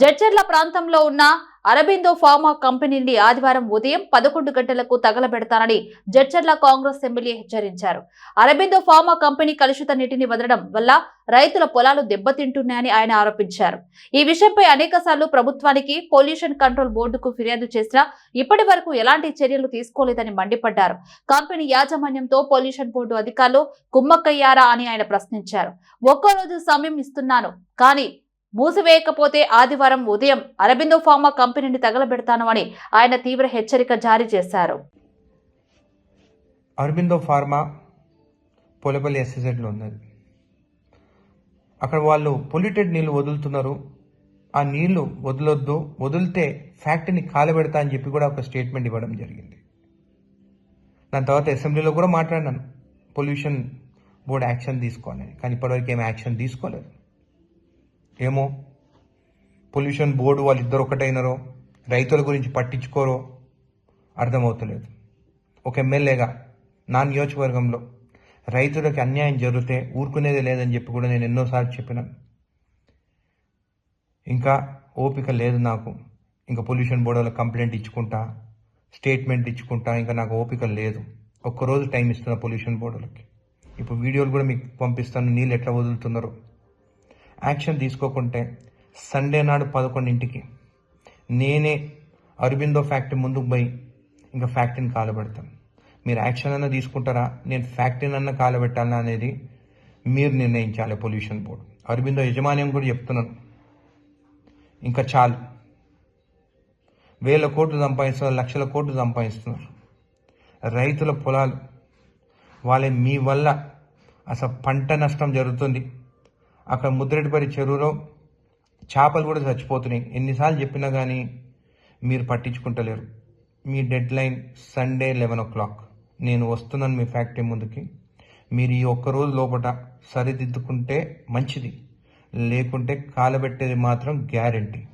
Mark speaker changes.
Speaker 1: జడ్చర్ల ప్రాంతంలో ఉన్న అరబిందో ఫార్మా కంపెనీని ఆదివారం ఉదయం పదకొండు గంటలకు తగలబెడతానని జడ్చర్ల కాంగ్రెస్ ఎమ్మెల్యే హెచ్చరించారు. అరబిందో ఫార్మా కంపెనీ కలుషిత నీటిని వదలడం వల్ల రైతుల పొలాలు దెబ్బతింటున్నాయని ఆయన ఆరోపించారు. ఈ విషయంపై అనేక ప్రభుత్వానికి పొల్యూషన్ కంట్రోల్ బోర్డుకు ఫిర్యాదు చేసినా ఇప్పటి వరకు ఎలాంటి చర్యలు తీసుకోలేదని మండిపడ్డారు. కంపెనీ యాజమాన్యంతో పొల్యూషన్ బోర్డు అధికారులు కుమ్మక్కయ్యారా అని ఆయన ప్రశ్నించారు. ఒక్కో రోజు సమయం ఇస్తున్నాను కానీ మూసివేయకపోతే ఆదివారం ఉదయం అరబిందో ఫార్మా కంపెనీని తగలబెడతాను అని ఆయన తీవ్ర హెచ్చరిక జారీ చేశారు.
Speaker 2: అరబిందో ఫార్మా పొలపల్లి ఎస్ఎస్ఎడ్లో ఉన్నది. అక్కడ వాళ్ళు పొల్యూటెడ్ నీళ్ళు వదులుతున్నారు. ఆ నీళ్ళు వదలొద్దు వదిలితే ఫ్యాక్టరీని కాలబెడతా అని చెప్పి కూడా ఒక స్టేట్మెంట్ ఇవ్వడం జరిగింది. దాని తర్వాత అసెంబ్లీలో కూడా మాట్లాడినాను. పొల్యూషన్ బోర్డు యాక్షన్ తీసుకోవాలని కానీ ఇప్పటివరకు ఏం యాక్షన్ తీసుకోలేదు. ఏమో? పొల్యూషన్ బోర్డు వాళ్ళు ఇద్దరు ఒకటైనరో? రైతుల గురించి పట్టించుకోరో? అర్థమవుతలేదు. ఒక ఎమ్మెల్యేగా నా నియోజకవర్గంలో రైతులకి అన్యాయం జరిగితే ఊరుకునేది లేదని చెప్పి కూడా నేను ఎన్నోసార్లు చెప్పినాను ఇంకా ఓపిక లేదు నాకు. ఇంకా పొల్యూషన్ బోర్డులో కంప్లైంట్ ఇచ్చుకుంటా స్టేట్మెంట్ ఇచ్చుకుంటా ఇంకా నాకు ఓపిక లేదు. ఒక్కరోజు టైం ఇస్తున్నా పొల్యూషన్ బోర్డులకి ఇప్పుడు వీడియోలు కూడా మీకు పంపిస్తాను. నీళ్ళు ఎట్లా వదులుతున్నారో? యాక్షన్ తీసుకోకుంటే సండే నాడు పదకొండింటికి నేనే అరబిందో ఫ్యాక్టరీ ముందుకు పోయి ఇంకా ఫ్యాక్టరీని కాలబెడతాను. మీరు యాక్షన్ అన్న తీసుకుంటారా? నేను ఫ్యాక్టరీని అన్న కాలబెట్టాలా అనేది మీరు నిర్ణయించాలి పొల్యూషన్ బోర్డు. అరబిందో యజమాన్యం కూడా చెప్తున్నాను. ఇంకా చాలు. వేల కోట్లు సంపాదిస్తున్నారు లక్షల కోట్లు సంపాదిస్తున్నారు. రైతుల పొలాలు వాళ్ళ మీ వల్ల అసలు పంట నష్టం జరుగుతుంది. అక్కడ ముద్రెడ్డిపల్లి చెరువులో చేపలు కూడా చచ్చిపోతున్నాయి. ఎన్నిసార్లు చెప్పినా కానీ మీరు పట్టించుకుంటలేరు. మీ deadline Sunday eleven o'clock. నేను వస్తున్నాను మీ ఫ్యాక్టరీ ముందుకి. మీరు ఈ ఒక్క రోజు లోపల సరిదిద్దుకుంటే మంచిది. లేకుంటే కాలబెట్టేది మాత్రం గ్యారంటీ.